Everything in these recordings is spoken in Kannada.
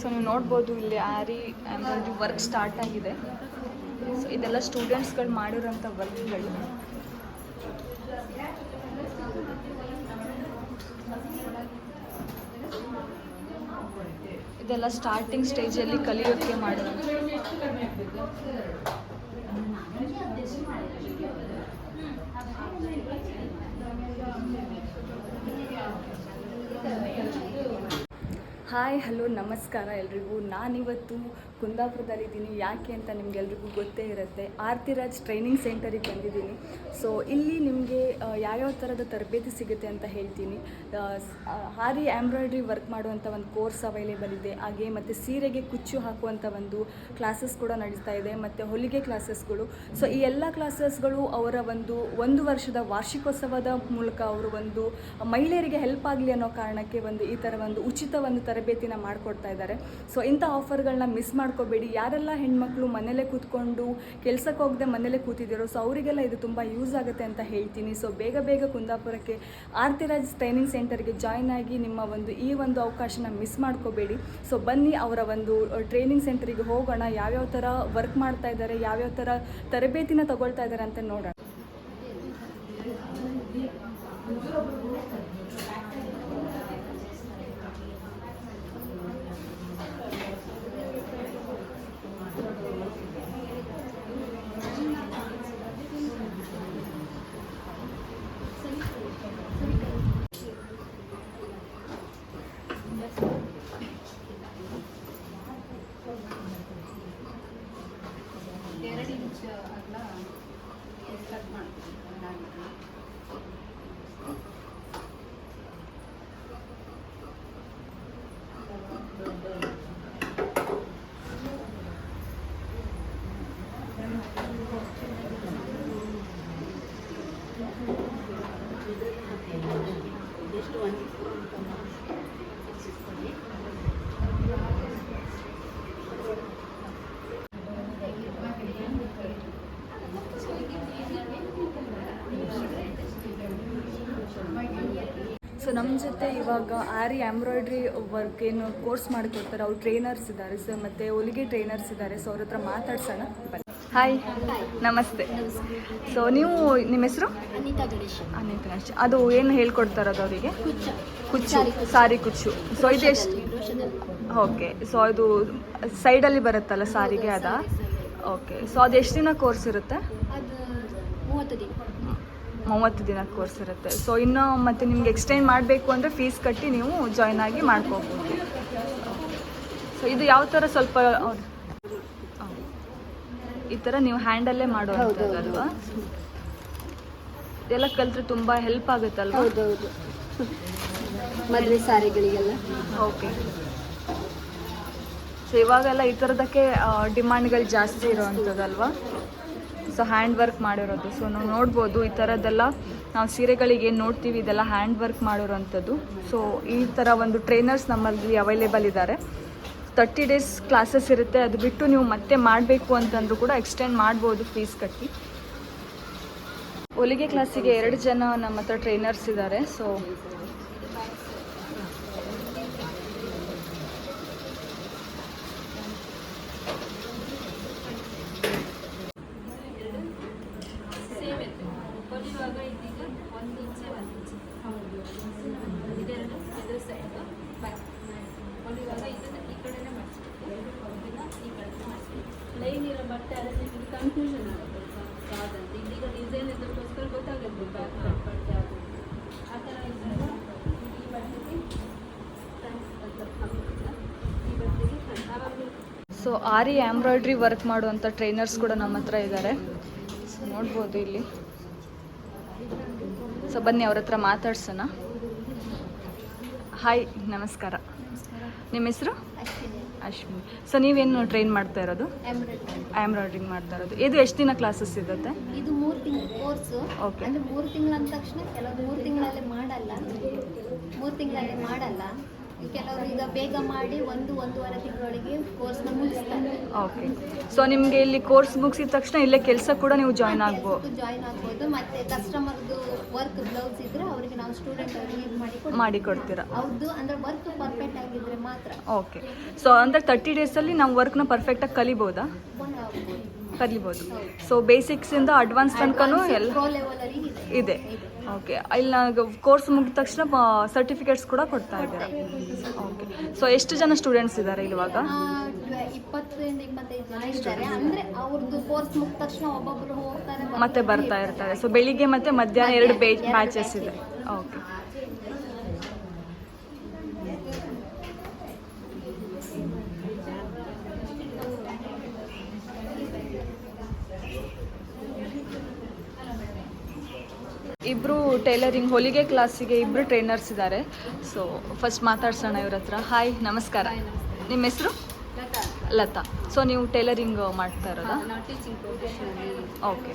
ಸೊ ನೀವು ನೋಡ್ಬೋದು ಇಲ್ಲಿ ಆರಿ ಒಂದು ವರ್ಕ್ ಸ್ಟಾರ್ಟ್ ಆಗಿದೆ. ಸೊ ಇದೆಲ್ಲ ಸ್ಟೂಡೆಂಟ್ಸ್ಗಳು ಮಾಡಿರೋಂಥ ವರ್ಕ್ಗಳು ಇದೆಲ್ಲ ಸ್ಟಾರ್ಟಿಂಗ್ ಸ್ಟೇಜಲ್ಲಿ ಕಲಿಯೋಕ್ಕೆ ಮಾಡಿರೋದು ಹಾಯ್, ಹಲೋ, ನಮಸ್ಕಾರ ಎಲ್ರಿಗೂ. ನಾನಿವತ್ತು ಕುಂದಾಪುರದಲ್ಲಿದ್ದೀನಿ. ಯಾಕೆ ಅಂತ ನಿಮಗೆಲ್ರಿಗೂ ಗೊತ್ತೇ ಇರುತ್ತೆ. ಆರ್ತಿರಾಜ್ ಟ್ರೈನಿಂಗ್ ಸೆಂಟರಿಗೆ ಬಂದಿದ್ದೀನಿ. ಸೊ ಇಲ್ಲಿ ನಿಮಗೆ ಯಾವ್ಯಾವ ಥರದ ತರಬೇತಿ ಸಿಗುತ್ತೆ ಅಂತ ಹೇಳ್ತೀನಿ. ಹಾರಿ ಎಂಬ್ರಾಯ್ಡ್ರಿ ವರ್ಕ್ ಮಾಡುವಂಥ ಒಂದು ಕೋರ್ಸ್ ಅವೈಲೇಬಲ್ ಇದೆ. ಹಾಗೆ ಮತ್ತು ಸೀರೆಗೆ ಕುಚ್ಚು ಹಾಕುವಂಥ ಒಂದು ಕ್ಲಾಸಸ್ ಕೂಡ ನಡೀತಾ ಇದೆ. ಮತ್ತು ಹೊಲಿಗೆ ಕ್ಲಾಸಸ್ಗಳು. ಸೊ ಈ ಎಲ್ಲ ಕ್ಲಾಸಸ್ಗಳು ಅವರ ಒಂದು ಒಂದು ವರ್ಷದ ವಾರ್ಷಿಕೋತ್ಸವದ ಮೂಲಕ ಅವರು ಒಂದು ಮಹಿಳೆಯರಿಗೆ ಹೆಲ್ಪ್ ಆಗಲಿ ಅನ್ನೋ ಕಾರಣಕ್ಕೆ ಒಂದು ಈ ಥರ ಒಂದು ಉಚಿತ ಒಂದು ತರಬೇತಿನ ಮಾಡಿಕೊಡ್ತಾ ಇದ್ದಾರೆ. ಸೊ ಇಂಥ ಆಫರ್ಗಳನ್ನ ಮಿಸ್ ಮಾಡ್ಕೋಬೇಡಿ. ಯಾರೆಲ್ಲ ಹೆಣ್ಮಕ್ಳು ಮನೇಲೇ ಕೂತ್ಕೊಂಡು ಕೆಲ್ಸಕ್ಕೆ ಹೋಗದೆ ಮನೇಲೇ ಕೂತಿದ್ದೀರೋ ಸೊ ಅವರಿಗೆಲ್ಲ ಇದು ತುಂಬ ಯೂಸ್ ಆಗುತ್ತೆ ಅಂತ ಹೇಳ್ತೀನಿ. ಸೊ ಬೇಗ ಬೇಗ ಕುಂದಾಪುರಕ್ಕೆ ಆರ್ತಿರಾಜ್ ಟ್ರೈನಿಂಗ್ ಸೆಂಟರ್ಗೆ ಜಾಯ್ನ್ ಆಗಿ ನಿಮ್ಮ ಒಂದು ಈ ಒಂದು ಅವಕಾಶನ ಮಿಸ್ ಮಾಡ್ಕೋಬೇಡಿ. ಸೊ ಬನ್ನಿ ಅವರ ಒಂದು ಟ್ರೈನಿಂಗ್ ಸೆಂಟರಿಗೆ ಹೋಗೋಣ. ಯಾವ್ಯಾವ ಥರ ವರ್ಕ್ ಮಾಡ್ತಾ ಇದ್ದಾರೆ, ಯಾವ್ಯಾವ ಥರ ತರಬೇತಿನ ತಗೊಳ್ತಾ ಇದ್ದಾರೆ ಅಂತ ನೋಡೋಣ. ಸೊ ನಮ್ಮ ಜೊತೆ ಇವಾಗ ಆರಿ ಎಂಬ್ರಾಯ್ಡ್ರಿ ವರ್ಕ್ ಏನು ಕೋರ್ಸ್ ಮಾಡಿಕೊಡ್ತಾರೆ. ಅವ್ರು ಟ್ರೈನರ್ಸ್ ಇದ್ದಾರೆ ಸೊ ಮತ್ತು ಹೊಲಿಗೆ ಟ್ರೈನರ್ಸ್ ಇದ್ದಾರೆ. ಸೊ ಅವ್ರ ಹತ್ರ ಮಾತಾಡ್ಸೋಣ. ಹಾಯ್ ನಮಸ್ತೆ. ಸೊ ನೀವು ನಿಮ್ಮ ಹೆಸರು? ಅನಿತಾ ಗಣೇಶ್. ಅನಿತ ಗಣೇಶ್. ಅದು ಏನು ಹೇಳ್ಕೊಡ್ತಾರದು ಅವರಿಗೆ? ಕುಚ್ಚ. ಸಾರಿ ಕುಚ್ಚು. ಸೊ ಇದು ಎಷ್ಟು? ಓಕೆ. ಸೊ ಅದು ಸೈಡಲ್ಲಿ ಬರುತ್ತಲ್ಲ ಸಾರಿಗೆ ಅದ? ಓಕೆ. ಸೊ ಅದು ಎಷ್ಟು ದಿನ ಕೋರ್ಸ್ ಇರುತ್ತೆ? ಮೂವತ್ತು ದಿನ. ಕೋರ್ಸ್ ಇರುತ್ತೆ. ಸೊ ಇನ್ನು ಮತ್ತೆ ನಿಮ್ಗೆ ಎಕ್ಸ್ಟೆಂಡ್ ಮಾಡಬೇಕು ಅಂದರೆ ಫೀಸ್ ಕಟ್ಟಿ ನೀವು ಜಾಯ್ನ್ ಆಗಿ ಮಾಡ್ಕೋಬೋದು. ಸೊ ಇದು ಯಾವ ಥರ ಸ್ವಲ್ಪ. ಈ ಥರ ನೀವು ಹ್ಯಾಂಡಲ್ಲೇ ಮಾಡುವಂಥದ್ದಲ್ವಾ? ಎಲ್ಲ ಕಲ್ತ್ರೆ ತುಂಬ ಹೆಲ್ಪ್ ಆಗುತ್ತಲ್ವಾ? ಹೌದೌದು. ಮದುವೆ ಸಾರಿಗಳಿಗೆಲ್ಲ. ಓಕೆ ಸೊ ಇವಾಗೆಲ್ಲ ಈ ಥರದಕ್ಕೆ ಡಿಮ್ಯಾಂಡ್ಗಳು ಜಾಸ್ತಿ ಇರೋವಂಥದ್ದಲ್ವಾ? ಸೊ ಹ್ಯಾಂಡ್ ವರ್ಕ್ ಮಾಡಿರೋದು. ಸೊ ನಾವು ನೋಡ್ಬೋದು ಈ ಥರದ್ದೆಲ್ಲ ನಾವು ಸೀರೆಗಳಿಗೆ ಏನು ನೋಡ್ತೀವಿ ಇದೆಲ್ಲ ಹ್ಯಾಂಡ್ ವರ್ಕ್ ಮಾಡಿರೋವಂಥದ್ದು. ಸೊ ಈ ಥರ ಒಂದು ಟ್ರೈನರ್ಸ್ ನಮ್ಮಲ್ಲಿ ಅವೈಲೇಬಲ್ ಇದ್ದಾರೆ. ತರ್ಟಿ ಡೇಸ್ ಕ್ಲಾಸಸ್ ಇರುತ್ತೆ. ಅದು ಬಿಟ್ಟು ನೀವು ಮತ್ತೆ ಮಾಡಬೇಕು ಅಂತಂದ್ರೂ ಕೂಡ ಎಕ್ಸ್ಟೆಂಡ್ ಮಾಡ್ಬೋದು ಫೀಸ್ ಕಟ್ಟಿ. ಹೊಲಿಗೆ ಕ್ಲಾಸಿಗೆ ಎರಡು ಜನ ನಮ್ಮ ಹತ್ರ ಟ್ರೈನರ್ಸ್ ಇದ್ದಾರೆ. ಸೊ ಸೊ ಆರಿ ಎಂಬ್ರಾಯ್ಡ್ರಿ ವರ್ಕ್ ಮಾಡುವಂಥ ಟ್ರೈನರ್ಸ್ ಕೂಡ ನಮ್ಮ ಹತ್ರ ಇದ್ದಾರೆ ಸೊ ನೋಡ್ಬೋದು ಇಲ್ಲಿ. ಸೊ ಬನ್ನಿ ಅವ್ರ ಹತ್ರ ಮಾತಾಡ್ಸೋಣ. ಹಾಯ್ ನಮಸ್ಕಾರ. ನಿಮ್ಮ ಹೆಸರು? ಅಶ್ವಿನಿ. ಸೊ ನೀವೇನು ಟ್ರೈನ್ ಮಾಡ್ತಾ ಇರೋದು? ಎಂಬ್ರಾಯ್ಡ್ರಿ ಎಂಬ್ರಾಯ್ಡ್ರಿಂಗ್ ಮಾಡ್ತಾ ಇರೋದು. ಇದು ಎಷ್ಟು ದಿನ ಕ್ಲಾಸಸ್ ಇರುತ್ತೆ? ಇದು ಮೂರು ತಿಂಗಳು ಕೋರ್ಸು Okay. ಅಂದ್ರೆ ಮೂರು ತಿಂಗಳ ಅಂದ ತಕ್ಷಣ ಕೆಲವು ಮೂರು ತಿಂಗಳಲ್ಲಿ ಮಾಡಲ್ಲ. ಮೂರು ತಿಂಗಳಲ್ಲಿ ಮಾಡಲ್ಲ. ಕೆಲವರು ಈಗ ಬೇಗ ಮಾಡಿ ಒಂದು ಒಂದೂವರೆ ತಿಂಗಳೊಳಗೆ ಕೋರ್ಸ್ನ ಮುಗಿಸ್ತಾರೆ. ಓಕೆ ಸೊ ನಿಮಗೆ ಇಲ್ಲಿ ಕೋರ್ಸ್ ಮುಗಿಸಿದ ತಕ್ಷಣ ಇಲ್ಲೇ ಕೆಲಸ ಕೂಡ ನೀವು ಜಾಯ್ನ್ ಆಗ್ಬೋದು ಜಾಯ್ನ್ ಆಗ್ಬೋದು ಮತ್ತೆ ಕಸ್ಟಮರ್ದು ವರ್ಕ್ ಬ್ಲೌಸ್ ಇದ್ರೆ ಅವರಿಗೆ ನಾವು ಸ್ಟೂಡೆಂಟ್ ಅವರಿಗೆ ಇದು ಮಾಡಿ ಮಾಡಿ ಕೊಡ್ತೀರಾ? ಹೌದು ಅಂದ್ರೆ ವರ್ಕ್ ಪರ್ಫೆಕ್ಟ್ ಆಗಿದ್ರೆ ಮಾತ್ರ. ಓಕೆ ಸೊ ಅಂದರೆ ತರ್ಟಿ ಡೇಸಲ್ಲಿ ನಾವು ವರ್ಕ್ನ ಪರ್ಫೆಕ್ಟಾಗಿ ಕಲಿಬೋದಾ. ಕಲಿಬೋದು. ಸೊ ಬೇಸಿಕ್ಸಿಂದ ಅಡ್ವಾನ್ಸ್ ತನಕನೂ ಎಲ್ಲ ಅಲ್ಲಿ ಇದೆ. ಓಕೆ ಇಲ್ಲಿ ಕೋರ್ಸ್ ಮುಗಿದ ತಕ್ಷಣ ಸರ್ಟಿಫಿಕೇಟ್ಸ್ ಕೂಡ ಕೊಡ್ತಾ ಇದ್ದಾರೆ ಓಕೆ ಸೊ ಎಷ್ಟು ಜನ ಸ್ಟೂಡೆಂಟ್ಸ್ ಇದ್ದಾರೆ ಇವಾಗ? ಆ, ಟ್ವೆ- ಇಪ್ಪತ್ತರಿಂದ ಇಪ್ಪತ್ತೈದು ಜನ ಇದ್ದಾರೆ. ಅಂದ್ರೆ ಅವ್ರದ್ದು ಕೋರ್ಸ್ ಮುಗಿದ ತಕ್ಷಣ ಒಬ್ಬೊಬ್ರು ಹೋಗ್ತಾರೆ ಮತ್ತೆ ಬರ್ತಾ ಇರ್ತಾರೆ. ಸೊ ಬೆಳಿಗ್ಗೆ ಮತ್ತೆ ಮಧ್ಯಾಹ್ನ ಎರಡು ಬ್ಯಾಚಸ್ ಇದೆ. ಓಕೆ ಇಬ್ಬರು ಟೈಲರಿಂಗ್ ಹೊಲಿಗೆ ಕ್ಲಾಸಿಗೆ ಇಬ್ಬರು ಟ್ರೈನರ್ಸ್ ಇದ್ದಾರೆ ಸೊ ಫಸ್ಟ್ ಮಾತಾಡ್ಸೋಣ ಇವ್ರ ಹತ್ರ. ಹಾಯ್ ನಮಸ್ಕಾರ. ನಿಮ್ಮ ಹೆಸರು? ಲತಾ. ಸೊ ನೀವು ಟೈಲರಿಂಗ್ ಮಾಡ್ತಾ ಇರೋದಾ? Teaching okay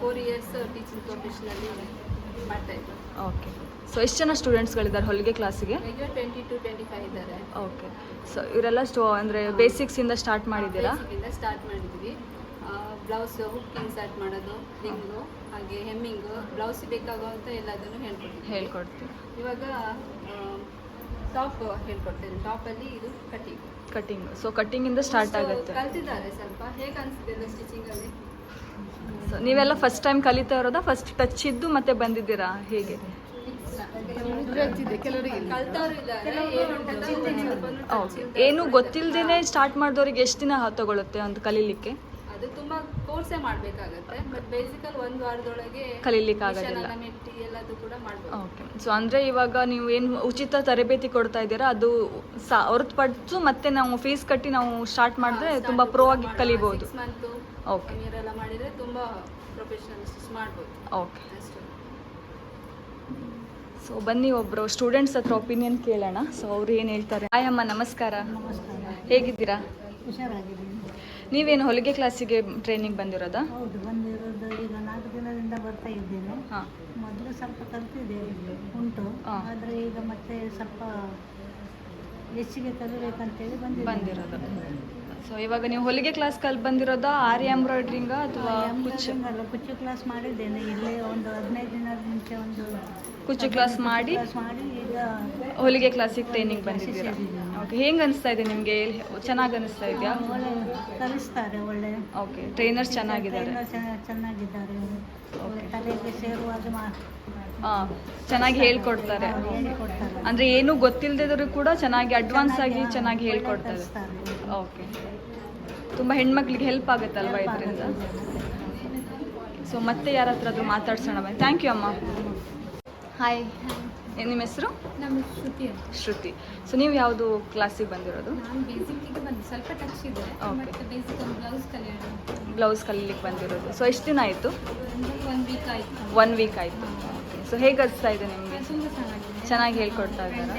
four years teaching professionally ಮಾಡ್ತಾ ಇದ್ದೀವಿ ಓಕೆ ಸೊ ಎಷ್ಟು ಜನ ಸ್ಟೂಡೆಂಟ್ಸ್ಗಳಿದ್ದಾರೆ ಹೊಲಿಗೆ ಕ್ಲಾಸಿಗೆ? ಟ್ವೆಂಟಿ ಟು ಟ್ವೆಂಟಿ ಫೈವ್ ಇದ್ದಾರೆ. ಓಕೆ ಸೊ ಇವರೆಲ್ಲ ಸ್ಟೋ ಅಂದರೆ ಬೇಸಿಕ್ಸಿಂದ ಸ್ಟಾರ್ಟ್ ಮಾಡಿದ್ದೀರಾ? ಸ್ಟಾರ್ಟ್ ಮಾಡಿದ್ವಿ ಬ್ಲೌಸ್ ಹುಕ್ಕಿಂಗ್ ಸ್ಟಾರ್ಟ್ ಮಾಡೋದು ರಿಂಗು ಹಾಗೆ ಹೆಮ್ಮಿಂಗು ಬ್ಲೌಸ್ ಬೇಕಾಗುವಂಥ ಎಲ್ಲದನ್ನು ಹೇಳ್ಕೊಡ್ತೀವಿ ಹೇಳ್ಕೊಡ್ತೀವಿ. ಇವಾಗ ಟಾಪ್ ಹೇಳ್ಕೊಡ್ತೇನೆ. ಅಲ್ಲಿ ಇದು ಕಟಿಂಗ್ ಕಟಿಂಗ್ ಸೊ ಕಟ್ಟಿಂಗಿಂದ ಸ್ಟಾರ್ಟ್ ಆಗುತ್ತೆ. ಕಲ್ತಿದ್ದಾರೆ ಸ್ವಲ್ಪ. ಹೇಗೆ ಅನಿಸ್ತಿದೆ ಸ್ಟಿಚಿಂಗಲ್ಲಿ ಸೊ ನೀವೆಲ್ಲ ಫಸ್ಟ್ ಟೈಮ್ ಕಲಿತಾ ಇರೋದಾ? ಫಸ್ಟ್ ಟಚ್ ಇದ್ದು ಮತ್ತೆ ಬಂದಿದ್ದೀರಾ? ಹೇಗೆ? ಏನು ಗೊತ್ತಿಲ್ಲದೇನೆ ಸ್ಟಾರ್ಟ್ ಮಾಡಿದವ್ರಿಗೆ ಎಷ್ಟು ದಿನ ತಗೊಳುತ್ತೆ ಒಂದು ಕಲೀಲಿಕ್ಕೆ? ಅದು ತುಂಬಾ ಕೋರ್ಸೇ ಮಾಡ್ಬೇಕಾಗತ್ತೆ ಬಟ್ ಬೇಸಿಕಲ್ ಒಂದು ವಾರದೊಳಗೆ ಕಲೀಲಿಕ್ಕೆ ಮಿಷನ್ ಆಗೋದಿಲ್ಲ ಎಲ್ಲ ಮೆಟ್ಟಿ ಎಲ್ಲದು ಕೂಡ ಮಾಡ್ಬೋದು. ಓಕೆ ಸೊ ಅಂದರೆ ಇವಾಗ ನೀವು ಏನು ಉಚಿತ ತರಬೇತಿ ಕೊಡ್ತಾ ಇದ್ದೀರಾ ಅದು ಸಾ ಹೊರತುಪಡಿಸು ಮತ್ತೆ ನಾವು ಫೀಸ್ ಕಟ್ಟಿ ನಾವು ಸ್ಟಾರ್ಟ್ ಮಾಡಿದ್ರೆ ತುಂಬ ಪ್ರೋ ಆಗಿ ಕಲಿಬೋದು. ಓಕೆ ಎಲ್ಲ ಮಾಡಿದ್ರೆ ತುಂಬಾ ಪ್ರೊಫೆಷನಲ್ಸ್ ಮಾಡ್ಬೋದು. ಓಕೆ ಸೊ ಬನ್ನಿ ಒಬ್ಬರು ಸ್ಟೂಡೆಂಟ್ಸ್ ಹತ್ರ ಒಪಿನಿಯನ್ ಕೇಳೋಣ. ಸೊ ಅವ್ರು ಏನು ಹೇಳ್ತಾರೆ? ಹಾಯ್ ಅಮ್ಮ ನಮಸ್ಕಾರ. ಹೇಗಿದ್ದೀರಾ? ಹುಷಾರಾಗಿದ್ದೀನಿ. ನೀವೇನು ಹೊಲಿಗೆ ಕ್ಲಾಸಿಗೆ ಟ್ರೈನಿಂಗ್ ಬಂದಿರೋದಾ? ಹೌದು ಬಂದಿರೋದು ಈಗ ನಾಲ್ಕು ದಿನದಿಂದ ಬರ್ತಾ ಇದ್ದೇನೆ. ಹಾಂ. ಮೊದಲು ಸ್ವಲ್ಪ ಕಲ್ತಿದ್ದೆ ಉಂಟು. ಹಾ. ಆದರೆ ಈಗ ಮತ್ತೆ ಸ್ವಲ್ಪ ಹೆಚ್ಚಿಗೆ ಕಲಿಬೇಕಂತೇಳಿ ಬಂದು ಬಂದಿರೋದು. ಸೊ ಇವಾಗ ನೀವು ಹೊಲಿಗೆ ಕ್ಲಾಸ್ ಕಲ್ ಬಂದಿರೋದಾ ಆರಿ ಎಂಬ್ರಾಯ್ಡ್ರಿಂಗ ಅಥವಾ ಕುಚ್ಚು? ಅಲ್ಲ ಕುಚ್ಚು ಕ್ಲಾಸ್ ಮಾಡಿದ್ದೇನೆ. ಇಲ್ಲಿ ಒಂದು ಹದಿನೈದು ದಿನದ ಮುಂಚೆ ಒಂದು ಕುಚ್ಚು ಕ್ಲಾಸ್ ಮಾಡಿ ಮಾಡಿ ಈಗ ಹೊಲಿಗೆ ಕ್ಲಾಸಿಗೆ ಟ್ರೈನಿಂಗ್ ಬಂದಿದ್ದೀರಾ? ಓಕೆ ಹೆಂಗೆ ಅನಿಸ್ತಾ ಇದೆ ನಿಮಗೆ? ಚೆನ್ನಾಗಿ ಅನಿಸ್ತಾ ಇದೆಯಾ? ಒಳ್ಳೆ ಕಲಿಸ್ತಾರೆ ಒಳ್ಳೆ. ಓಕೆ ಟ್ರೈನರ್ಸ್ ಚೆನ್ನಾಗಿದ್ದಾರೆ. ಚೆನ್ನಾಗಿದ್ದಾರೆ ತಲೆಗೆ ಸೇರುವಾಗ ಹಾಂ ಚೆನ್ನಾಗಿ ಹೇಳ್ಕೊಡ್ತಾರೆ. ಅಂದ್ರೆ ಏನೂ ಗೊತ್ತಿಲ್ಲದಿದ್ರು ಕೂಡ ಚೆನ್ನಾಗಿ ಅಡ್ವಾನ್ಸ್ ಆಗಿ ಚೆನ್ನಾಗಿ ಹೇಳ್ಕೊಡ್ತಾರೆ. ಓಕೆ ತುಂಬ ಹೆಣ್ಮಕ್ಳಿಗೆ ಹೆಲ್ಪ್ ಆಗುತ್ತಲ್ವಾ ಇದರಿಂದ? ಸೊ ಮತ್ತೆ ಯಾರ ಹತ್ರ ಆದ್ರೂ ಮಾತಾಡ್ಸೋಣ ಬನ್ನಿ. ಥ್ಯಾಂಕ್ ಯು ಅಮ್ಮ. ಹಾಯ್ ನಿಮ್ಮ ಹೆಸರು? ನಮ್ಮ ಶ್ರುತಿ ಅಂತ. ಶ್ರುತಿ. ಸೊ ನೀವು ಯಾವುದು ಕ್ಲಾಸಿಗೆ ಬಂದಿರೋದು? ನಾನು ಬೇಸಿಕ್ಕಿಗೆ ಬಂದು ಸ್ವಲ್ಪ ಟಚ್ ಇದೆ Okay. ಬೇಸಿಕ್ ಒಂದು ಬ್ಲೌಸ್ ಕಲಿಯೋದು. ಬ್ಲೌಸ್ ಕಲೀಲಿಕ್ಕೆ ಬಂದಿರೋದು. ಸೊ ಎಷ್ಟು ದಿನ ಆಯಿತು? ಒಂದು ವೀಕ್ ಆಯಿತು. ಒನ್ ವೀಕ್ ಆಯಿತು. ಓಕೆ ಸೊ ಹೇಗೆ ಅನಿಸ್ತಾ ಇದೆ ನಿಮಗೆ? ತುಂಬ ಚೆನ್ನಾಗಿದೆ. ಚೆನ್ನಾಗಿ ಹೇಳ್ಕೊಡ್ತಾ ಇದ್ದಾರಾ?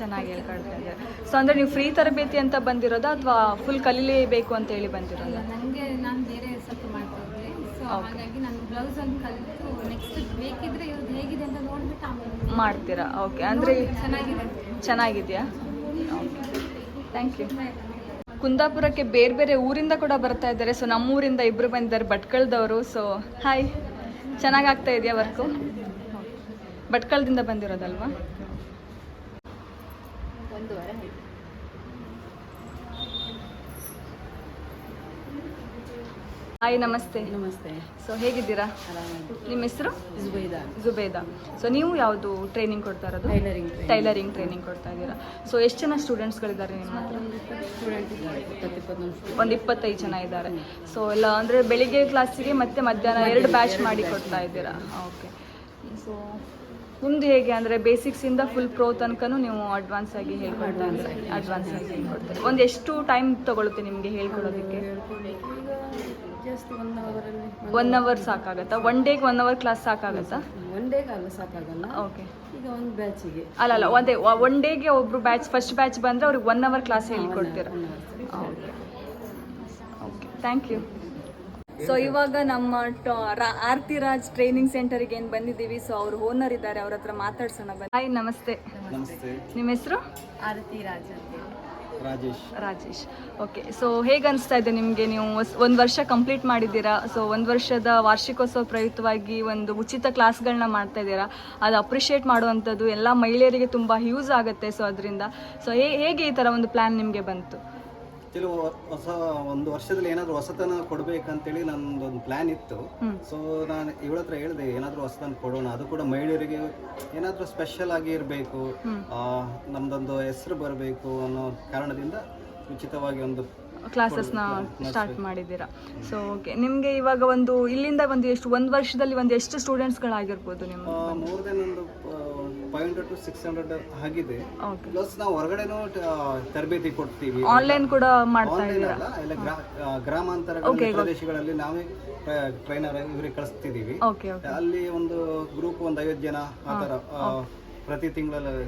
ಚೆನ್ನಾಗಿ ಹೇಳ್ಕೊಡ್ತಾ ಇದ್ದಾರೆ. ಸೊ ಅಂದರೆ ನೀವು ಫ್ರೀ ತರಬೇತಿ ಅಂತ ಬಂದಿರೋದಾ ಅಥವಾ ಫುಲ್ ಕಲೀಲೇಬೇಕು ಅಂತ ಹೇಳಿ ಬಂದಿರೋದಾ? ನನಗೆ ನಾನು ಬೇರೆ ಸ್ವಲ್ಪ ಮಾಡ್ತಾ ಇದ್ದೆ. ಸೊ ಹಾಗಾಗಿ ನಾನು ಬ್ಲೌಸ್ ಒಂದು ಕಲಿತು ನೆಕ್ಸ್ಟ್ ಬೇಕಿದ್ರೆ ಇವ್ರದ್ದು ಹೇಗಿದೆ ಅಂತ ನೋಡ್ಬಿಟ್ಟು ಆಮೇಲೆ ಮಾಡ್ತೀರಾ? ಓಕೆ ಅಂದರೆ ಚೆನ್ನಾಗಿದೆ. ಚೆನ್ನಾಗಿದೆಯಾ? ಓಕೆ ಥ್ಯಾಂಕ್ ಯು ಕುಂದಾಪುರಕ್ಕೆ ಬೇರೆ ಬೇರೆ ಊರಿಂದ ಕೂಡ ಬರ್ತಾ ಇದ್ದಾರೆ. ಸೊ ನಮ್ಮೂರಿಂದ ಇಬ್ಬರು ಬಂದಿದ್ದಾರೆ ಭಟ್ಕಳದವರು. ಸೊ ಹಾಯ್ ಚೆನ್ನಾಗಿ ಆಗ್ತಾ ಇದೆಯಾ ವರ್ಕು ಭಟ್ಕಳದಿಂದ ಬಂದಿರೋದಲ್ವಾ? ಒಂದೂವರೆ ಆಯ್ತು ಹಾಯ್ ನಮಸ್ತೆ. ನಮಸ್ತೆ. ಸೊ ಹೇಗಿದ್ದೀರಾ? ನಿಮ್ಮ ಹೆಸರು? ಜುಬೈದಾ. ಜುಬೇದಾ. ಸೊ ನೀವು ಯಾವುದು ಟ್ರೈನಿಂಗ್ ಕೊಡ್ತಾ ಇರೋದು? ಟೈಲರಿಂಗ್ ಟೈಲರಿಂಗ್ ಟ್ರೈನಿಂಗ್ ಕೊಡ್ತಾ ಇದ್ದೀರಾ. ಸೊ ಎಷ್ಟು ಜನ ಸ್ಟೂಡೆಂಟ್ಸ್ಗಳಿದ್ದಾರೆ ನಿಮ್ಮ ಹತ್ರ? ಒಂದು ಇಪ್ಪತ್ತೈದು ಜನ ಇದ್ದಾರೆ. ಸೊ ಎಲ್ಲ ಅಂದರೆ ಬೆಳಿಗ್ಗೆ ಕ್ಲಾಸಿಗೆ ಮತ್ತೆ ಮಧ್ಯಾಹ್ನ ಎರಡು ಬ್ಯಾಚ್ ಮಾಡಿ ಕೊಡ್ತಾ ಇದ್ದೀರಾ? ಓಕೆ ಸೊ ನಿಮ್ದು ಹೇಗೆ ಅಂದರೆ ಬೇಸಿಕ್ಸಿಂದ ಫುಲ್ ಪ್ರೋ ತನಕನೂ ನೀವು ಅಡ್ವಾನ್ಸ್ ಆಗಿ ಹೇಳ್ಕೊಡ್ತಾ ಇದ್ದೀರಾ ಅಡ್ವಾನ್ಸ್ ಆಗಿ ಹೇಳ್ಕೊಡ್ತೀರಾ. ಒಂದು ಎಷ್ಟು ಟೈಮ್ ತಗೊಳುತ್ತೆ ನಿಮಗೆ ಹೇಳ್ಕೊಡೋದಕ್ಕೆ? ಜಾಸ್ತಿ ಒನ್ ಅವರಲ್ಲಿ ಒನ್ ಅವರ್ ಸಾಕಾಗತ್ತಾ? ಒನ್ ಡೇಗೆ ಒನ್ ಅವರ್ ಕ್ಲಾಸ್ ಸಾಕಾಗತ್ತಾ? ಒನ್ ಡೇಗೆ ಅಲ್ಲ ಸಾಕಾಗಲ್ಲ. ಓಕೆ ಈಗ ಒಂದು ಬ್ಯಾಚಿಗೆ ಅಲ್ಲ ಅಲ್ಲ ಅದೇ ಒನ್ ಡೇಗೆ ಒಬ್ರು ಬ್ಯಾಚ್ ಫಸ್ಟ್ ಬ್ಯಾಚ್ ಬಂದರೆ ಅವ್ರಿಗೆ one hour class ಹೇಳ್ಕೊಡ್ತೀರಾ? Okay okay thank you so ಇವಾಗ ನಮ್ಮ ಆರ್ತಿ ರಾಜ್ ಟ್ರೈನಿಂಗ್ ಸೆಂಟರಿಗೆ ಏನು ಬಂದಿದ್ದೀವಿ? ಸೊ ಅವ್ರು ಓನರ್ ಇದ್ದಾರೆ ಅವ್ರ ಹತ್ರ ಮಾತಾಡ್ಸೋಣ ಬನ್ನಿ. ಹಾಯ್ ನಮಸ್ತೆ. ನಮಸ್ತೆ. ನಿಮ್ಮ ಹೆಸರು? ಆರತಿ ರಾಜ್ ಅಂತ ರಾಜೇಶ್. ರಾಜೇಶ್. ಓಕೆ ಸೊ ಹೇಗೆ ಅನಿಸ್ತಾ ಇದೆ ನಿಮಗೆ? ನೀವು ಒಂದು ವರ್ಷ ಕಂಪ್ಲೀಟ್ ಮಾಡಿದ್ದೀರಾ? ಸೊ ಒಂದು ವರ್ಷದ ವಾರ್ಷಿಕೋತ್ಸವ ಪ್ರಯುಕ್ತವಾಗಿ ಒಂದು ಉಚಿತ ಕ್ಲಾಸ್ಗಳನ್ನ ಮಾಡ್ತಾ ಇದ್ದೀರಾ? ಅದು ಅಪ್ರಿಷಿಯೇಟ್ ಮಾಡುವಂಥದ್ದು ಎಲ್ಲ ಮಹಿಳೆಯರಿಗೆ ತುಂಬ ಯೂಸ್ ಆಗುತ್ತೆ ಸೊ ಅದರಿಂದ. ಸೊ ಹೇಗೆ ಈ ಥರ ಒಂದು ಪ್ಲ್ಯಾನ್ ನಿಮಗೆ ಬಂತು? ಕೆಲವು ಹೊಸ ಒಂದು ವರ್ಷದಲ್ಲಿ ಏನಾದರೂ ಹೊಸತನ ಕೊಡ್ಬೇಕಂತೇಳಿ ನಂದೊಂದು ಪ್ಲಾನ್ ಇತ್ತು. ಸೊ ನಾನು ಇವಳ ಹತ್ರ ಹೇಳಿದೆ ಏನಾದರೂ ಹೊಸತನ ಕೊಡೋಣ. ಅದು ಕೂಡ ಮಹಿಳೆಯರಿಗೆ ಏನಾದರೂ ಸ್ಪೆಷಲ್ ಆಗಿ ಇರಬೇಕು. ನಮ್ದೊಂದು ಹೆಸರು ಬರಬೇಕು ಅನ್ನೋ ಕಾರಣದಿಂದ ಉಚಿತವಾಗಿ ಒಂದು ಕ್ಲಾಸಸ್ನ ಸ್ಟಾರ್ಟ್ ಮಾಡಿದ್ದೀರಾ? ಸೊ ಓಕೆ ನಿಮಗೆ ಇವಾಗ ಒಂದು ಇಲ್ಲಿಂದ ಒಂದು ಎಷ್ಟು ಒಂದು ವರ್ಷದಲ್ಲಿ ಒಂದು ಎಷ್ಟು ಸ್ಟೂಡೆಂಟ್ಸ್ಗಳಾಗಿರ್ಬೋದು ನಿಮ್ಮ ಮೋರ್ ದೆನ್ ಒಂದು five hundred to six hundred ಆಗಿದೆ. ಪ್ಲಸ್ ನಾವು ಹೊರಗಡೆನೂ ತರಬೇತಿ ಕೊಡ್ತೀವಿ. ಆನ್ಲೈನ್ ಕೂಡ ಮಾಡ್ತಾ ಆನ್ಲೈನ್ ಅಲ್ಲ ಎಲ್ಲ ಗ್ರಾ- ಆ, ಗ್ರಾಮಾಂತರ ಪ್ರದೇಶಗಳಲ್ಲಿ ನಾವೇ ಟ್ರೈನರ್ ಇವರಿಗೆ ಕಳಿಸ್ತಿದೀವಿ ಅಲ್ಲಿ ಒಂದು ಗ್ರೂಪ್ ಒಂದು ಐವತ್ತು ಜನ ಆ ಥರ ಆ, ಪ್ರತಿ ತಿಂಗಳಲ್ಲಿ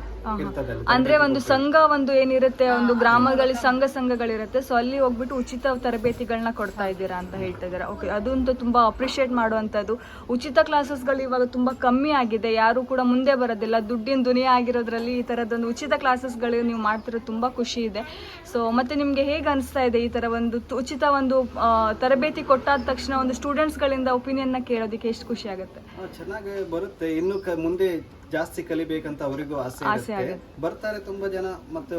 ಅಂದ್ರೆ ಒಂದು ಸಂಘ ಒಂದು ಏನಿರುತ್ತೆ ಒಂದು ಗ್ರಾಮಗಳಲ್ಲಿ ಸಂಘ ಸಂಘಗಳಿರುತ್ತೆ. ಸೊ ಅಲ್ಲಿ ಹೋಗ್ಬಿಟ್ಟು ಉಚಿತ ತರಬೇತಿಗಳನ್ನ ಕೊಡ್ತಾ ಇದ್ದೀರಾ ಅಂತ ಹೇಳ್ತಾ ಇದ್ದೀರಾ. ಓಕೆ ಅದಂತೂ ತುಂಬಾ ಅಪ್ರಿಷಿಯೇಟ್ ಮಾಡುವಂಥದ್ದು. ಉಚಿತ ಕ್ಲಾಸಸ್ಗಳು ಇವಾಗ ತುಂಬಾ ಕಮ್ಮಿ ಆಗಿದೆ. ಯಾರು ಕೂಡ ಮುಂದೆ ಬರೋದಿಲ್ಲ. ದುಡ್ಡಿನ ದುನಿಯಾ ಆಗಿರೋದ್ರಲ್ಲಿ ಈ ಥರದೊಂದು ಉಚಿತ ಕ್ಲಾಸಸ್ಗಳು ನೀವು ಮಾಡ್ತಿರೋದು ತುಂಬಾ ಖುಷಿ ಇದೆ. ಸೊ ಮತ್ತೆ ನಿಮಗೆ ಹೇಗೆ ಅನಿಸ್ತಾ ಇದೆ ಈ ಥರ ಒಂದು ಉಚಿತ ಒಂದು ತರಬೇತಿ ಕೊಟ್ಟಾದ ತಕ್ಷಣ ಒಂದು ಸ್ಟೂಡೆಂಟ್ಸ್ಗಳಿಂದ ಒಪಿನಿಯನ್ ಕೇಳೋದಕ್ಕೆ ಎಷ್ಟು ಖುಷಿ ಆಗುತ್ತೆ? ಚೆನ್ನಾಗಿ ಬರುತ್ತೆ. ಇನ್ನು ಮುಂದೆ ಜಾಸ್ತಿ ಕಲಿಬೇಕಂತ ಅವರಿಗೂ ಆಸೆ ಇರುತ್ತೆ. ಬರ್ತಾರೆ ತುಂಬಾ ಜನ ಮತ್ತು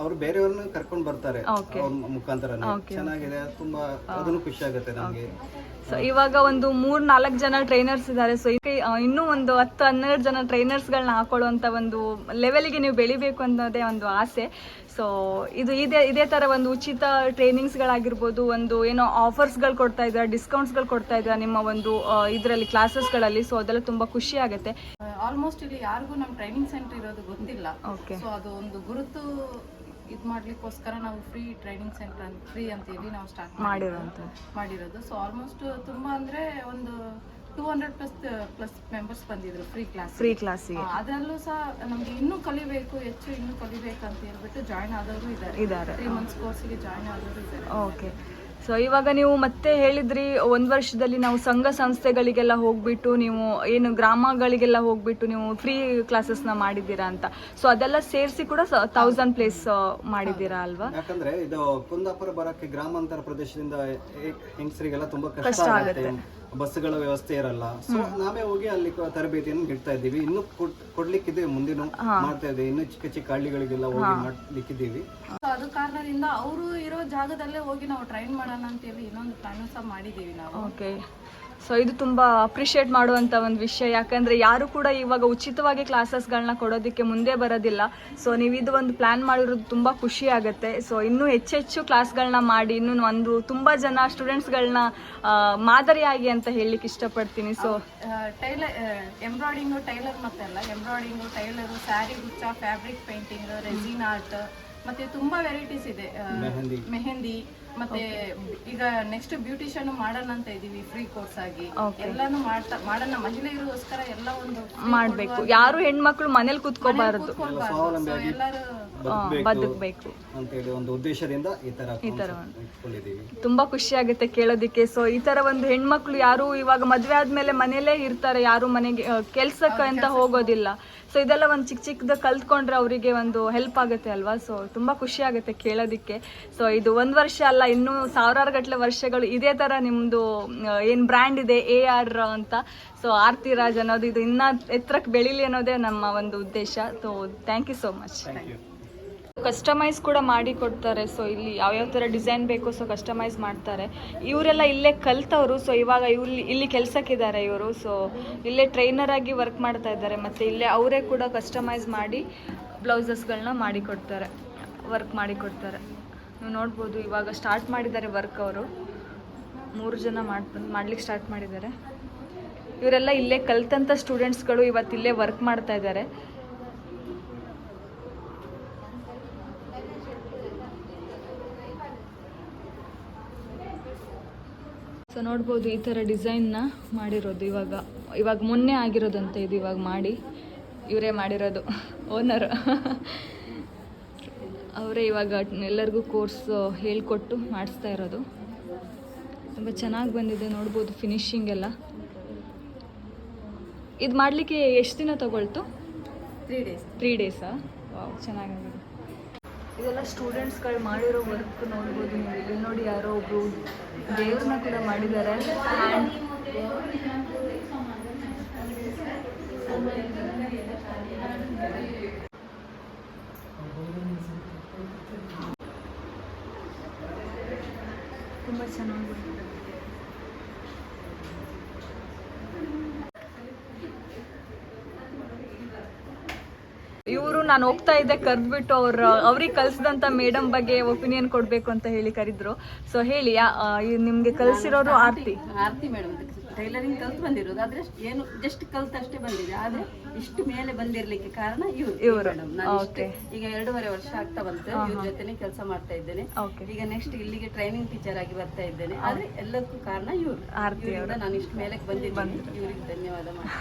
ಅವರು ಬೇರೆಯವ್ರನ್ನ ಕರ್ಕೊಂಡು ಬರ್ತಾರೆ. ಅವ್ರ ಮುಖಾಂತರ ಚೆನ್ನಾಗಿದೆ ತುಂಬಾ ಅದನ್ನು ಖುಷಿ ಆಗುತ್ತೆ ನಮಗೆ. ಸೊ ಇವಾಗ ಒಂದು ಮೂರ್ ನಾಲ್ಕು ಜನ ಟ್ರೈನರ್ಸ್ ಇದ್ದಾರೆ ಸೊ ಇನ್ನೂ ಒಂದು ಹತ್ತು ಹನ್ನೆರಡು ಜನ ಟ್ರೈನರ್ಸ್ಗಳನ್ನ ಹಾಕೊಳ್ಳುವಂತ ಒಂದು ಲೆವೆಲ್ಗೆ ನೀವು ಬೆಳಿಬೇಕು ಅನ್ನೋದೇ ಒಂದು ಆಸೆ. ಸೊ ಇದು ಇದೇ ಇದೇ ಥರ ಒಂದು ಉಚಿತ ಟ್ರೈನಿಂಗ್ಸ್ಗಳಾಗಿರ್ಬೋದು ಒಂದು ಏನೋ ಆಫರ್ಸ್ಗಳು ಕೊಡ್ತಾ ಇದ್ದೀರಾ ಡಿಸ್ಕೌಂಟ್ಸ್ಗಳು ಕೊಡ್ತಾ ಇದ್ದಾರೆ ನಿಮ್ಮ ಒಂದು ಇದರಲ್ಲಿ ಕ್ಲಾಸಸ್ಗಳಲ್ಲಿ ಸೊ ಅದೆಲ್ಲ ತುಂಬ ಖುಷಿ ಆಗುತ್ತೆ. ಆಲ್ಮೋಸ್ಟ್ ಇಲ್ಲಿ ಯಾರಿಗೂ ನಮ್ಮ ಟ್ರೈನಿಂಗ್ ಸೆಂಟರ್ ಇರೋದು ಗೊತ್ತಿಲ್ಲ. ಓಕೆ ಸೊ ಅದು ಒಂದು ಗುರುತು ಇದು ಮಾಡ್ಲಿಕ್ಕೋಸ್ಕರ ನಾವು ಫ್ರೀ ಟ್ರೈನಿಂಗ್ ಸೆಂಟರ್ ಅಂತ ಫ್ರೀ ಅಂತ ಹೇಳಿ ನಾವು ಸ್ಟಾರ್ಟ್ ಮಾಡಿರೋದು. ಮಾಡಿರೋದು ಸೊ ಆಲ್ಮೋಸ್ಟ್ ತುಂಬಾ ಅಂದ್ರೆ ಒಂದು two hundred plus plus members ಬಂದಿದ್ರು ಫ್ರೀ ಕ್ಲಾಸ್ ಫ್ರೀ ಕ್ಲಾಸಿಗೆ ಅದರಲ್ಲೂ ಸಹ ನಮ್ಗೆ ಇನ್ನೂ ಕಲಿಬೇಕು ಹೆಚ್ಚು ಇನ್ನೂ ಕಲಿಬೇಕು ಅಂತ ಹೇಳ್ಬಿಟ್ಟು ಜಾಯ್ನ್ ಆದವರು ಇದ್ದಾರೆ. ಇದ್ದಾರೆ. ತ್ರೀ ಮಂತ್ಸ್ ಕೋರ್ಸಿಗೆ ಜಾಯ್ನ್ ಆದವರು ಇದ್ದಾರೆ. ಓಕೆ ಸೊ ಇವಾಗ ನೀವು ಮತ್ತೆ ಹೇಳಿದ್ರಿ ಒಂದು ವರ್ಷದಲ್ಲಿ ನಾವು ಸಂಘ ಸಂಸ್ಥೆಗಳಿಗೆಲ್ಲ ಹೋಗ್ಬಿಟ್ಟು ನೀವು ಏನು ಗ್ರಾಮಗಳಿಗೆಲ್ಲ ಹೋಗ್ಬಿಟ್ಟು ನೀವು ಫ್ರೀ ಕ್ಲಾಸಸ್ನ ಮಾಡಿದ್ದೀರಾ ಅಂತ. ಸೊ ಅದೆಲ್ಲ ಸೇರಿಸಿ ಕೂಡ ತೌಸಂಡ್ ಪ್ಲೇಸ್ ಮಾಡಿದ್ದೀರಾ ಅಲ್ವಾ? ಯಾಕಂದ್ರೆ ಇದು ಕುಂದಾಪುರ ಬರಕ್ಕೆ ಗ್ರಾಮಾಂತರ ಪ್ರದೇಶದಿಂದ ಹೆಂಗಸರಿಗೆಲ್ಲ ತುಂಬಾ ಕಷ್ಟ ಆಗುತ್ತೆ. ಬಸ್ಗಳ ವ್ಯವಸ್ಥೆ ಇರಲ್ಲ. ಸೊ ನಾವೇ ಹೋಗಿ ಅಲ್ಲಿ ತರಬೇತಿಯನ್ನು ನೀಡ್ತಾ ಇದ್ದೀವಿ. ಇನ್ನು ಕೊಡ್- ಕೊಡ್ಲಿಕ್ಕಿದೆ ಮುಂದಿನ ಮಾಡ್ತಾ ಇದ್ದೀವಿ. ಇನ್ನು ಚಿಕ್ಕ ಚಿಕ್ಕ ಹಳ್ಳಿಗಳಿಗೆಲ್ಲ ಹೋಗಿ ಮಾಡ್ಲಿಕ್ಕಿದ್ದೀವಿ. ಸೊ ಅದು ಕಾರಣದಿಂದ ಅವರು ಇರೋ ಜಾಗದಲ್ಲೇ ಹೋಗಿ ನಾವು ಟ್ರೈನ್ ಮಾಡೋಣ ಅಂತೇಳಿ ಇನ್ನೊಂದು ಪ್ಲಾನ್ ಸಹ ಮಾಡಿದ್ದೀವಿ ನಾವು. ಓಕೆ ಸೊ ಇದು ತುಂಬ ಅಪ್ರಿಷಿಯೇಟ್ ಮಾಡುವಂಥ ಒಂದು ವಿಷಯ. ಯಾಕಂದರೆ ಯಾರು ಕೂಡ ಇವಾಗ ಉಚಿತವಾಗಿ ಕ್ಲಾಸಸ್ಗಳನ್ನ ಕೊಡೋದಕ್ಕೆ ಮುಂದೆ ಬರೋದಿಲ್ಲ. ಸೊ ನೀವು ಇದು ಒಂದು ಪ್ಲ್ಯಾನ್ ಮಾಡಿರೋದು ತುಂಬ ಖುಷಿ ಆಗುತ್ತೆ. ಸೊ ಇನ್ನೂ ಹೆಚ್ಚೆಚ್ಚು ಕ್ಲಾಸ್ಗಳನ್ನ ಮಾಡಿ, ಇನ್ನೂ ಒಂದು ತುಂಬ ಜನ ಸ್ಟೂಡೆಂಟ್ಸ್ಗಳನ್ನ ಮಾದರಿಯಾಗಿ ಅಂತ ಹೇಳಲಿಕ್ಕೆ ಇಷ್ಟಪಡ್ತೀನಿ. ಸೊ ಟೈಲರ್ ಎಂಬ್ರಾಯ್ಡಿಂಗು ಟೈಲರ್ ಮತ್ತೆಲ್ಲ ಎಂಬ್ರಾಯ್ಡಿಂಗು ಟೈಲರು ಸ್ಯಾರಿ ಗುಚ್ಚ ಫ್ಯಾಬ್ರಿಕ್ ಪೇಂಟಿಂಗ್ ರೆಸಿನ್ ಆರ್ಟ್ ಮತ್ತೆ ತುಂಬಾ ವೆರೈಟೀಸ್ ಇದೆ ಮೆಹಂದಿ. ಮತ್ತೆ ಈಗ ನೆಕ್ಸ್ಟ್ ಬ್ಯೂಟಿಷಿಯನ್ ಮಾಡೋಣ ಅಂತ ಇದೀವಿ ಫ್ರೀ ಕೋರ್ಸ್ ಆಗಿ. ಎಲ್ಲಾನು ಮಾಡ್ತಾ ಮಾಡೋಣ ಮಹಿಳೆಯರಿಗೋಸ್ಕರ ಎಲ್ಲ ಒಂದು ಮಾಡಬೇಕು. ಯಾರು ಹೆಣ್ಮಕ್ಳು ಮನೇಲಿ ಕುತ್ಕೋಬಾರದು. ಎಲ್ಲರೂ ಬದುಕಬೇಕು. ಅಂತೇಳಿ ಒಂದು ಉದ್ದೇಶದಿಂದ ಈ ತರ ತುಂಬಾ ಖುಷಿ ಆಗುತ್ತೆ ಕೇಳೋದಿಕ್ಕೆ. ಸೊ ಈ ತರ ಒಂದು ಹೆಣ್ಮಕ್ಳು ಯಾರು ಇವಾಗ ಮದ್ವೆ ಆದ್ಮೇಲೆ ಮನೇಲೆ ಇರ್ತಾರೆ. ಯಾರು ಮನೆಗೆ ಕೆಲ್ಸಕ್ಕೆ ಅಂತ ಹೋಗೋದಿಲ್ಲ. ಸೊ ಇದೆಲ್ಲ ಒಂದು ಚಿಕ್ಕ ಚಿಕ್ಕದ ಕಲ್ತ್ಕೊಂಡ್ರೆ ಅವರಿಗೆ ಒಂದು ಹೆಲ್ಪ್ ಆಗುತ್ತೆ ಅಲ್ವಾ? ಸೊ ತುಂಬ ಖುಷಿ ಆಗುತ್ತೆ ಕೇಳೋದಕ್ಕೆ. ಸೊ ಇದು ಒಂದು ವರ್ಷ ಅಲ್ಲ, ಇನ್ನೂ ಸಾವಿರಾರು ಗಟ್ಟಲೆ ವರ್ಷಗಳು ಇದೇ ಥರ ನಿಮ್ಮದು ಏನು ಬ್ರ್ಯಾಂಡ್ ಇದೆ ಎ ಆರ್ ಅಂತ. ಸೊ ಆರ್ತಿ ರಾಜ್ ಅನ್ನೋದು ಇದು ಇನ್ನೂ ಎತ್ತರಕ್ಕೆ ಬೆಳೀಲಿ ಅನ್ನೋದೇ ನಮ್ಮ ಒಂದು ಉದ್ದೇಶ. So thank you so much customise ಕೂಡ ಮಾಡಿ ಕೊಡ್ತಾರೆ. ಸೊ ಇಲ್ಲಿ ಯಾವ್ಯಾವ ಥರ ಡಿಸೈನ್ ಬೇಕು ಸೊ ಕಸ್ಟಮೈಸ್ ಮಾಡ್ತಾರೆ. ಇವರೆಲ್ಲ ಇಲ್ಲೇ ಕಲ್ತವರು ಸೊ ಇವಾಗ ಇಲ್ಲಿ ಇಲ್ಲಿ ಕೆಲ್ಸಕ್ಕಿದ್ದಾರೆ ಇವರು. ಸೊ ಇಲ್ಲೇ ಟ್ರೈನರ್ ಆಗಿ ವರ್ಕ್ ಮಾಡ್ತಾ ಇದ್ದಾರೆ. ಮತ್ತು ಇಲ್ಲೇ ಅವರೇ ಕೂಡ ಕಸ್ಟಮೈಸ್ ಮಾಡಿ ಬ್ಲೌಸಸ್ಗಳನ್ನ ಮಾಡಿ ಕೊಡ್ತಾರೆ. ವರ್ಕ್ ಮಾಡಿ ಕೊಡ್ತಾರೆ. ನೀವು ನೋಡ್ಬೋದು, ಇವಾಗ ಸ್ಟಾರ್ಟ್ ಮಾಡಿದ್ದಾರೆ ವರ್ಕ್ ಅವರು. ಮೂರು ಜನ ಮಾಡ್ ಮಾಡ್ಲಿಕ್ಕೆ ಸ್ಟಾರ್ಟ್ ಮಾಡಿದ್ದಾರೆ. ಇವರೆಲ್ಲ ಇಲ್ಲೇ ಕಲ್ತಂಥ ಸ್ಟೂಡೆಂಟ್ಸ್ಗಳು ಇವತ್ತು ಇಲ್ಲೇ ವರ್ಕ್ ಮಾಡ್ತಾ ಇದ್ದಾರೆ. ಸೊ ನೋಡ್ಬೋದು ಈ ಥರ ಡಿಸೈನ್ನ ಮಾಡಿರೋದು ಇವಾಗ. ಇವಾಗ ಮೊನ್ನೆ ಆಗಿರೋದಂತೆ ಇದು ಇವಾಗ ಮಾಡಿ. ಇವರೇ ಮಾಡಿರೋದು ಓನರ್ ಅವರೇ ಇವಾಗ ಎಲ್ಲರಿಗೂ ಕೋರ್ಸ್ ಹೇಳಿಕೊಟ್ಟು ಮಾಡಿಸ್ತಾ ಇರೋದು. ತುಂಬ ಚೆನ್ನಾಗಿ ಬಂದಿದೆ ನೋಡ್ಬೋದು ಫಿನಿಶಿಂಗ್ ಎಲ್ಲ. ಇದು ಮಾಡಲಿಕ್ಕೆ ಎಷ್ಟು ದಿನ ತಗೊಳ್ತು? ತ್ರೀ ಡೇಸ್ ತ್ರೀ ಡೇಸಾ ವಾವ್ ಚೆನ್ನಾಗಿದೆ ಇದೆಲ್ಲ ಸ್ಟೂಡೆಂಟ್ಸ್ಗಳು ಮಾಡಿರೋ ವರ್ಕ್ ನೋಡ್ಬೋದು ನೀವು. ಇಲ್ಲಿ ನೋಡಿ ಯಾರೋ ಒಬ್ರು ದೇವ್ರನ್ನ ಕೂಡ ಮಾಡಿದ್ದಾರೆ. ತುಂಬ ಚೆನ್ನಾಗಿ ಇವರು ನಾನು ಹೋಗ್ತಾ ಇದ್ದೆ ಕರೆದ್ಬಿಟ್ಟು ಅವ್ರ ಅವ್ರಿಗೆ ಕಲ್ಸಿದಂತ ಮೇಡಮ್ ಬಗ್ಗೆ ಒಪಿನಿಯನ್ ಕೊಡಬೇಕು ಅಂತ ಹೇಳಿ ಕರೆದ್ರು. ಸೊ ಹೇಳಿ ನಿಮ್ಗೆ ಕಲ್ಸಿರೋರು ಆರ್ತಿ. ಆರ್ತಿ ಮೇಡಮ್ ಟೈಲರಿಂಗ್ ಕಲ್ತು ಬಂದಿರೋದು. ಆದ್ರೆ ಏನು ಜಸ್ಟ್ ಕಲ್ತಷ್ಟೇ ಬಂದಿದೆ. ಆದ್ರೆ ಇಷ್ಟು ಮೇಲೆ ಬಂದಿರ್ಲಿಕ್ಕೆ ಕಾರಣ ಇವ್ರು ಇವ್ರು. ಮೇಡಮ್. ಈಗ ಎರಡೂವರೆ ವರ್ಷ ಆಗ್ತಾ ಬಂತು. ಇವ್ರ ಜೊತೆನೆ ಕೆಲಸ ಮಾಡ್ತಾ ಇದ್ದೇನೆ. ಈಗ ನೆಕ್ಸ್ಟ್ ಇಲ್ಲಿಗೆ ಟ್ರೈನಿಂಗ್ ಟೀಚರ್ ಆಗಿ ಬರ್ತಾ ಇದ್ದೇನೆ. ಆದ್ರೆ ಎಲ್ಲಕ್ಕೂ ಕಾರಣ ಇವ್ರು. ನಾನು ಇಷ್ಟು ಮೇಲೆ ಬಂದಿದ್ದೀನಿ. ಇವ್ರಿಗೆ ಧನ್ಯವಾದ ಮಾಡಿ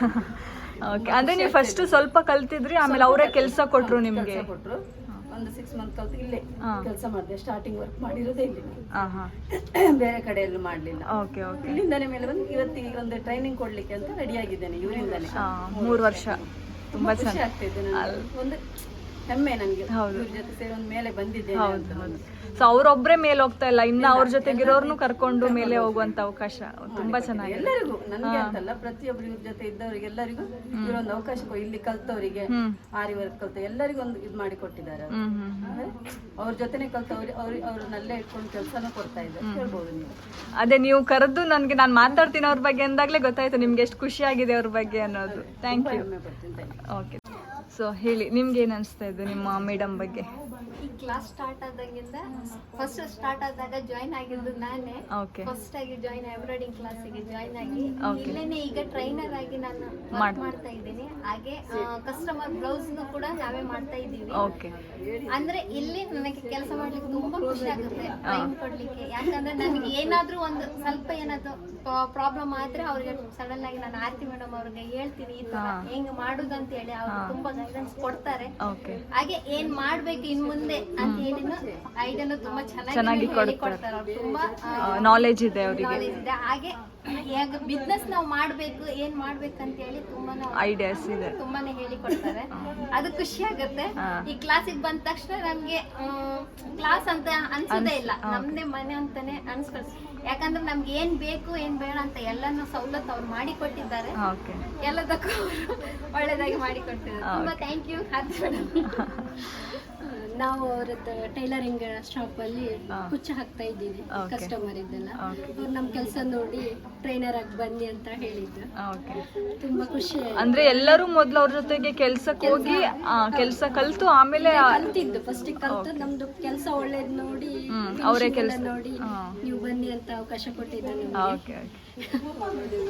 ಓಕೆ ಅಂದ್ರೆ ನೀವು ಫಸ್ಟ್ ಸ್ವಲ್ಪ ಕಲ್ತಿದ್ರಿ ಆಮೇಲೆ ಅವರೇ ಕೆಲಸ ಕೊಟ್ರು ನಿಮ್ಗೆ. ಕೆಲಸ ಕೊಟ್ರು ಒಂದು ಸಿಕ್ಸ್ ಮಂತ್ ಕಲ್ತು ಇಲ್ಲೇ ಕೆಲಸ ಮಾಡಿದೆ. ಸ್ಟಾರ್ಟಿಂಗ್ ವರ್ಕ್ ಮಾಡಿರೋದೇ ಇಲ್ಲಿ. ಬೇರೆ ಕಡೆ ಎಲ್ಲೂ ಮಾಡ್ಲಿಲ್ಲ ಓಕೆ ಓಕೆ ಮೇಲೆ ಬಂದು ಈಗ ಒಂದು ಟ್ರೈನಿಂಗ್ ಕೊಡ್ಲಿಕ್ಕೆ ಅಂತ ರೆಡಿ ಆಗಿದ್ದೇನೆ ಇವರಿಂದಲೇ. ಮೂರು ವರ್ಷ. ತುಂಬಾ ಖುಷಿ ಚೆನ್ನಾಗಿ ಆಗ್ತಿದೆ ಒಂದು ಹೆಮ್ಮೆ ನನಗೆ. ಇವ್ರ ಜೊತೆ ಸೇರಿ ಒಂದು ಮೇಲೆ ಬಂದಿದ್ದೆ ಹೌದು ಅಂತ. ಹೌದು. ಸೊ ಅವ್ರೊಬ್ರೇ ಮೇಲೆ ಹೋಗ್ತಾ ಇಲ್ಲ. ಇನ್ನ ಅವ್ರ ಜೊತೆಗಿರೋರ್ನು ಕರ್ಕೊಂಡು ಮೇಲೆ ಹೋಗುವಂತ ಅವಕಾಶ ತುಂಬಾ ಚೆನ್ನಾಗಿ ಎಲ್ಲರಿಗೂ ನನಗೆ ಅಂತಲ್ಲ ಪ್ರತಿಯೊಬ್ಬರು ಇವ್ರ ಜೊತೆ ಇದ್ದವರಿಗೆ ಎಲ್ಲರಿಗೂ ಇವರೊಂದು ಅವಕಾಶ ಇಲ್ಲಿ ಕಲ್ತವರಿಗೆ. ಆರಿ ವರ್ಕ್ ಕಲ್ತ ಎಲ್ಲರಿಗೂ ಒಂದು ಇದು ಮಾಡಿ ಕೊಟ್ಟಿದ್ದಾರೆ ಅವ್ರು. ಜೊತೆನೆ ಕಲ್ತವ್ರು ಅವ್ರ ಅವ್ರನ್ನಲ್ಲೇ ಇಟ್ಕೊಂಡು ಕೆಲಸನೂ ಕೊಡ್ತಾ ಇದ್ದಾರೆ. ಹೇಳ್ಬೋದು ನೀವು. ಅದೇ ನೀವು ಕರೆದು ನನಗೆ ನಾನು ಮಾತಾಡ್ತೀನಿ ಅವ್ರ ಬಗ್ಗೆ ಅಂದಾಗಲೇ ಗೊತ್ತಾಯ್ತು ನಿಮ್ಗೆ ಎಷ್ಟು ಖುಷಿ ಆಗಿದೆ ಅವ್ರ ಬಗ್ಗೆ ಅನ್ನೋದು. Thank you. ಓಕೆ ಸೊ ಹೇಳಿ ನಿಮ್ಗೆ ಏನು ಅನಿಸ್ತಾ ಇದೆ ನಿಮ್ಮ ಮೇಡಮ್ ಬಗ್ಗೆ? ಕ್ಲಾಸ್ ಸ್ಟಾರ್ಟ್ ಆದಾಗಿಂದ ಫಸ್ಟ್ ಸ್ಟಾರ್ಟ್ ಆದಾಗ ಜಾಯ್ನ್ ಆಗಿದ್ದು ನಾನೇ. ಓಕೆ ಫಸ್ಟ್ ಆಗಿ ಜಾಯ್ನ್ ಎಂಬ್ರಾಯ್ಡಿಂಗ್ ಕ್ಲಾಸಿಗೆ ಜಾಯ್ನ್ ಆಗಿ. ಇಲ್ಲೇನೆ ಈಗ ಟ್ರೈನರ್ ಆಗಿ ನಾನು ವರ್ಕ್ ಮಾಡ್ತಾ ಇದ್ದೀನಿ. ಹಾಗೆ ಕಸ್ಟಮರ್ ಬ್ಲೌಸ್ ಕೂಡ ನಾವೇ ಮಾಡ್ತಾ ಇದ್ದೀವಿ. ಓಕೆ ಅಂದ್ರೆ ಇಲ್ಲಿ ನನಗೆ ಕೆಲಸ ಮಾಡ್ಲಿಕ್ಕೆ ತುಂಬಾ ಖುಷಿ ಆಗುತ್ತೆ ಟೈಮ್ ಕೊಡ್ಲಿಕ್ಕೆ. ಯಾಕಂದ್ರೆ ನನಗೆ ಏನಾದ್ರೂ ಒಂದು ಸ್ವಲ್ಪ ಏನಾದ್ರು ಪ್ರಾಬ್ಲಮ್ ಆದ್ರೆ ಅವ್ರಿಗೆ ಸಡನ್ ಆಗಿ ನಾನು ಆರ್ತಿ ಮೇಡಮ್ ಅವ್ರಿಗೆ ಹೇಳ್ತೀನಿ ಈ ತರ ಹಾ. ಹೆಂಗ್ ಮಾಡುದಂತ ಹೇಳಿ ಅವ್ರು ತುಂಬಾ ಗೈಡೆನ್ಸ್ ಕೊಡ್ತಾರೆ. ಹಾಗೆ ಏನ್ ಮಾಡ್ಬೇಕು ಇನ್ ಮುಂದೆ? ಹೇಳಿ ಐಡಿಯಾನು ತುಂಬಾ ಚೆನ್ನಾಗಿ ಕೊಡ್ತಾರೆ. ತುಂಬಾ ನಾಲೆಜ್ ಇದೆ ಅವರಿಗೆ. ನಾಲೆಜ್ ಇದೆ. ಹಾಗೆ ಹೇಗೆ ಬಿಸ್ನೆಸ್ ನಾವು ಮಾಡ್ಬೇಕು ಏನ್ ಅಂತ ಹೇಳಿ ತುಂಬಾ ಐಡಿಯಾಸ್ ಇದೆ. ತುಂಬಾನೇ ಹೇಳಿಕೊಡ್ತಾರೆ. ಅದು ಖುಷಿ ಆಗುತ್ತೆ. ಈ ಕ್ಲಾಸಿಗೆ ಬಂದ ತಕ್ಷಣ ನಮ್ಗೆ ಕ್ಲಾಸ್ ಅಂತ ಅನ್ಸೋದೇ ಇಲ್ಲ. ನಮ್ದೇ ಮನೆ ಅಂತಾನೆ ಅನ್ಸ್ಕೊಳ್ಸ್ ಯಾಕಂದ್ರೆ ನಮ್ಗೆ ಏನ್ ಬೇಕು ಏನ್ ಬೇಡ ಅಂತ ಎಲ್ಲಾನು ಸವಲತ್ತು ಅವ್ರು ಮಾಡಿ ಕೊಟ್ಟಿದ್ದಾರೆ ಎಲ್ಲದಕ್ಕೂ ಒಳ್ಳೇದಾಗಿ ಮಾಡಿ ಕೊಟ್ಟಿದ್ದಾರೆ ತುಂಬಾ ಥ್ಯಾಂಕ್ ಯು ನಾವು ಅವರದ್ದು ಟೈಲರಿಂಗ್ ಶಾಪ್ ಅಲ್ಲಿ. ಕುಚ್ಚ ಹಾಕ್ತಾ ಇದ್ದೀನಿ ಕಸ್ಟಮರ್ ಇದ್ದೆಲ್ಲ. ಅವ್ರು ನಮ್ ಕೆಲಸ ನೋಡಿ ಟ್ರೈನರ್ ಆಗಿ ಬನ್ನಿ ಅಂತ ಹೇಳಿದ್ರು ಓಕೆ. ತುಂಬಾ ಖುಷಿ ಅಂದ್ರೆ ಎಲ್ಲರೂ ಮೊದ್ಲು ಅವ್ರ ಜೊತೆಗೆ ಕೆಲ್ಸಕ್ಕೆ ಹೋಗಿ ಕೆಲಸ ಕಲ್ತು ಆಮೇಲೆ ಕಲ್ತಿದ್ದು ಫಸ್ಟ್ ಕಲ್ತು ನಮ್ದು ಕೆಲಸ ಒಳ್ಳೇದ್ ನೋಡಿ ಅವರೇ ಕೆಲಸ. ನೋಡಿ ನೀವು ಬನ್ನಿ ಅಂತ ಅವಕಾಶ ಕೊಟ್ಟಿದ್ದಾರೆ ಓಕೆ ಓಕೆ.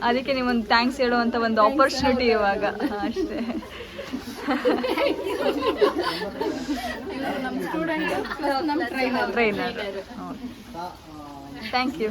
ಅದಕ್ಕೆ ನೀವೊಂದು ಥ್ಯಾಂಕ್ಸ್ ಹೇಳುವಂತ ಒಂದು ಆಪರ್ಚುನಿಟಿ ಇವಾಗ. ಅಷ್ಟೇ. Trainer thank you